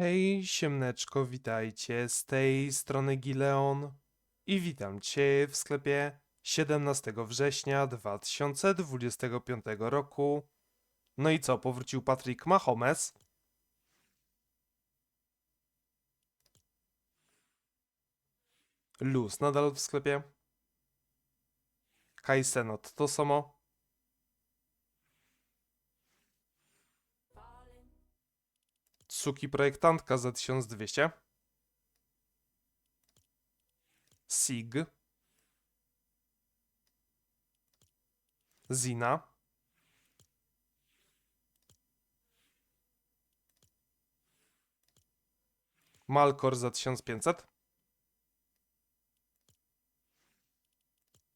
Hej, siemneczko, witajcie, z tej strony Gileon i witam Cię w sklepie 17 września 2025 roku. No i co, powrócił Patrick Mahomes? Luz nadal w sklepie. Kai Senot to samo. Suki projektantka za 1200. Sig. Zina. Malkor za 1500.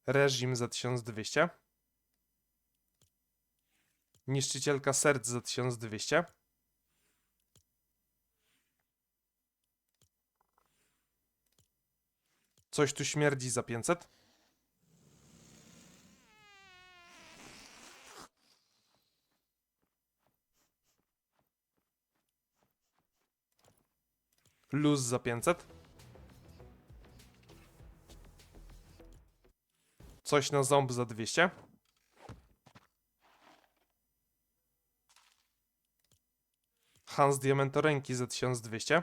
Reżim za 1200. Niszczycielka serc za 1200. Coś tu śmierdzi za 500. Luz za 500. Coś na ząb za 200. Hans Diamentoręki za 1200.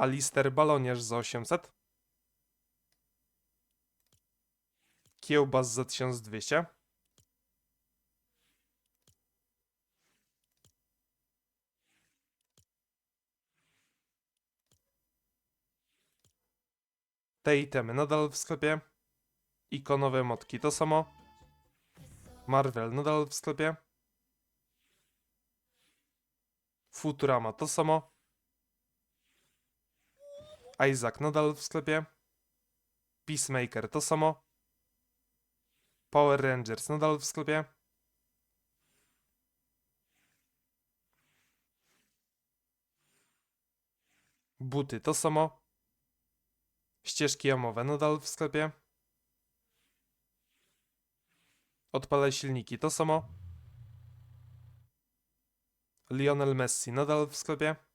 Alister Balonierz za 800. Kiełbas za 1200. Te itemy nadal w sklepie. Ikonowe motki to samo. Marvel nadal w sklepie. Futurama to samo. Isaac nadal w sklepie. Peacemaker to samo. Power Rangers nadal w sklepie. Buty to samo. Ścieżki jamowe nadal w sklepie. Odpalaj silniki to samo. Lionel Messi nadal w sklepie.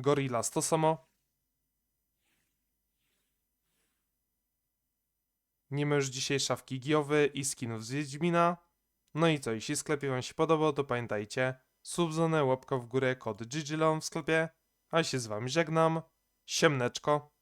Gorillaz to samo. Nie ma już dzisiaj szafki giowy i skinów z Wiedźmina. No i co, jeśli sklepie wam się podobał, to pamiętajcie, subzone, łapka w górę, kod GGLON w sklepie, a się z wami żegnam. Siemneczko.